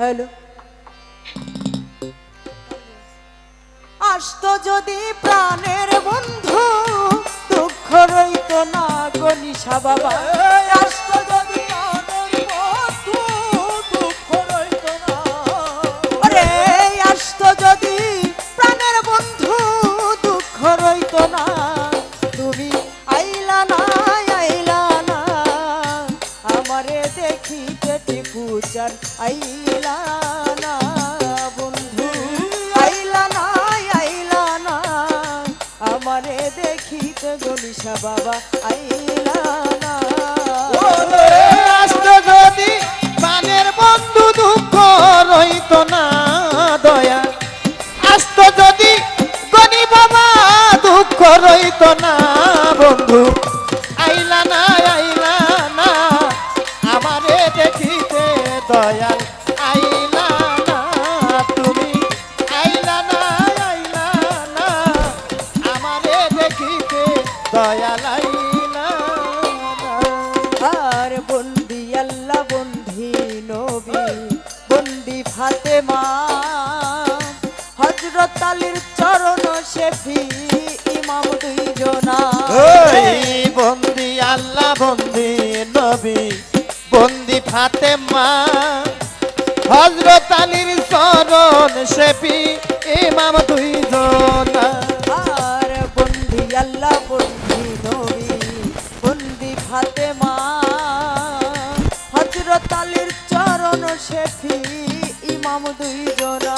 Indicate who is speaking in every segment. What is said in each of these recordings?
Speaker 1: Hello. আসতো যদি প্রাণের বন্ধু, দুঃখ রইত না গনিশা বাবা। আসতো যদি দুঃখ আসতো প্রাণের বন্ধু, দুঃখ রইত না। তুমি আইলা না আইলা না। আমারে দেখিতে টিপুচার আইলা বাবা আইলা না
Speaker 2: আসতো যদি প্রাণের বন্ধু দুঃখ রইত না দয়া। আসতো যদি গনি বাবা, দুঃখ রইত না বন্ধু। আইলা না আইলা না আমারে দেখিতে দয়াল।
Speaker 1: ইমাম দুইজনা।
Speaker 2: বন্দি আল্লাহ বন্দি নবী বন্দি ফাতেমা। হজরত আলীর চরণ শেফি ইমাম দুইজন।
Speaker 1: আর বন্দি আল্লাহ বন্দি নবী বন্দি ফাতেমা। হজরত আলীর চরণ শেফি ইমাম দুইজনায় আর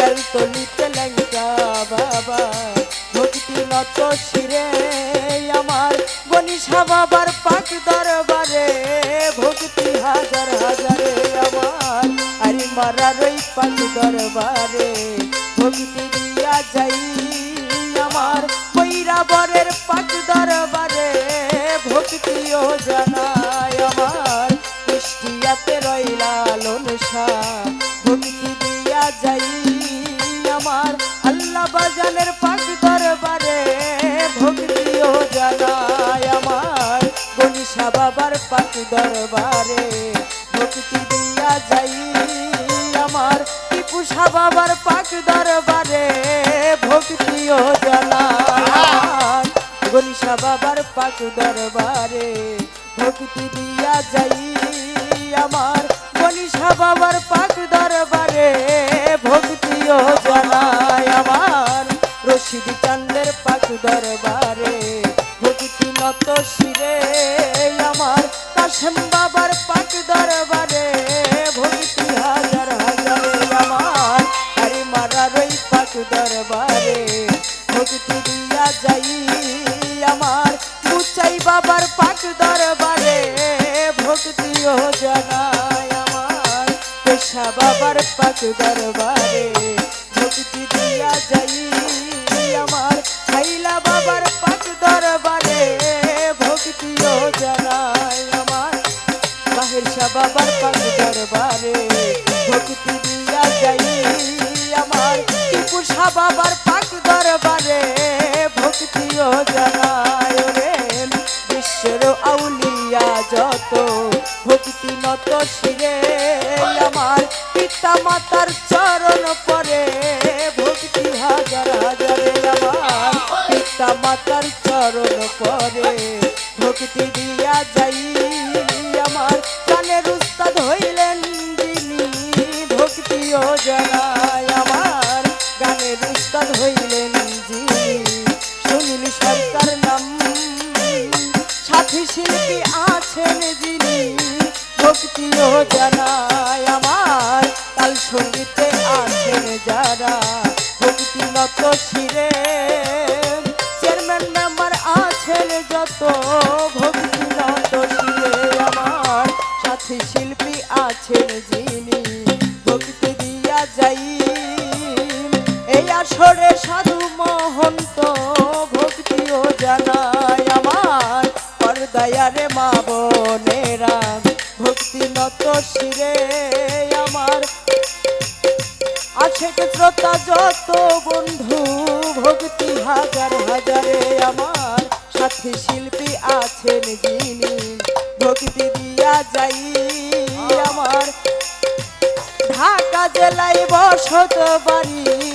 Speaker 1: বেলতলিতে লেঙ্কা বাবা। ভক্তি নত শিরে আমার গনিশা বাবার পাক দরবারে। ভক্তি হাজার হাজারে আমার আরে মারার ওই পাক দরবারে। ভক্তি দিয়া যাই আমার বৈরাবরের পাক দরবারে। জানায় আমার দরবারে ভক্তি দিয়া যাই আমার টিপুষা বাবার পাক দরবারে ভক্তিও জানায় আমার গনিশা বাবার পাক দরবারে ভক্তি দিয়া যাই আমার গনিশা বাবার পাক দরবারে ভক্তিও জানায় আমার রশিদ চান্দের পাক দরবারে পাক দরবারে, ভক্তি দিয়া যাই আমার। মুচাই বাবার পাক দরবারে ভক্তিও জানায় আমার। পেশা বাবার পাক দরবারে, ভক্তি দিয়া যাই আমার। খাইলা বাবার পাক দরবারে ভক্তিও জানায় আমার। বাহির শাহ বাবার পাক শাহ বাবার পাক দরবারে ভক্তিও জানায় রে বিশ্বের আউলিয়া যত ভক্তি নত শিরে আমার পিতা মাতার চরণ পরে ভক্তি হাজার হাজারে আমার পিতা মাতার চরণ পরে ভক্তি দিয়া যাই উস্তাদ হইলেন যিনি সুনীল সরকার নাম। সাথী শিল্পী আছেন যিনি, ভক্তিও জানায় আমার। তাল সঙ্গীতে আছেন যারা, ভক্তি নত শিরে। চেয়ারম্যান মেম্বার আছেন যত আসরে সাধু মহন্ত, ভক্তিও জানায় আমার। পরদয়ারে মা বোনেরা, ভক্তি নত শিরে আমার। আছে শ্রোতা যত বন্ধু, ভক্তি হাজার হাজারে আমার। সাথী শিল্পী আছেন যিনি, ভক্তি দিয়া যাই আমার। ঢাকা জেলায় বসত বাড়ি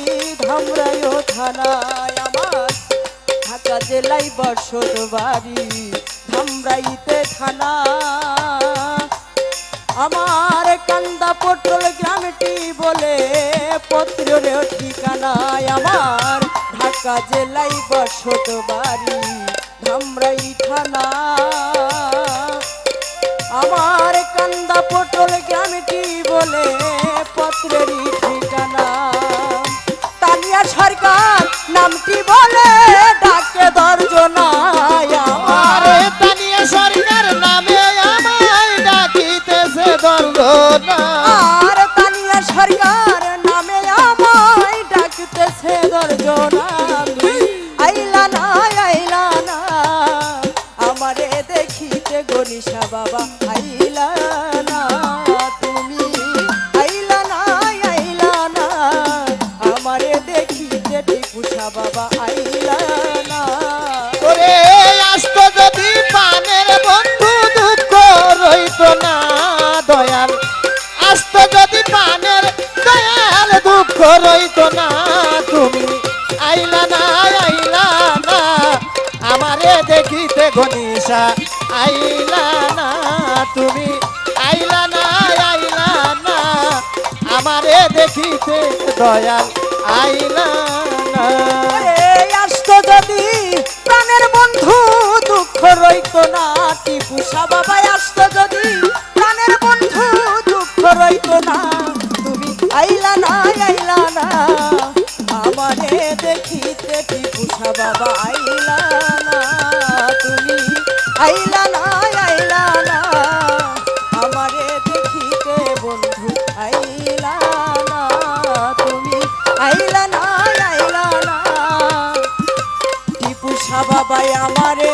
Speaker 1: ধামরাইও থানায় আমার ঢাকা জেলায় বসত বাড়ি ধামরাইতে থানা। আমার কান্দা পটল গ্রামটি বলে পত্রের ঠিকানায় আমার ঢাকা জেলায় বসত বাড়ি ধামরাই থানা। আমার কান্দা পটল গ্রামটি বলে পত্রেরই ঠিকানা সরকার নামটি বলে ডাকে দর্জনায় আমার
Speaker 2: তানিয়া সরকার নামে আমায় ডাকিতেছে দর্শনা
Speaker 1: বাবা
Speaker 2: আসতো যদি পানের দুঃখ না দয়াল, আসতো যদি পানের দয়াল দুঃখ রইত না, তুমি না না। আমারে দেখিতে ঘনিসা আইলা না, তুমি আমারে দেখিতে দয়াল আইলা
Speaker 1: আসতো যদি প্রাণের বন্ধু দুঃখ রইতো না টিপুষা বাবা আসতো যদি প্রাণের বন্ধু দুঃখ রইতো না, তুমি আইলা না আইলা না। আমারে দেখিতে টিপুষা বাবা আইলা না, তুমি আইলা বাবা আমারে।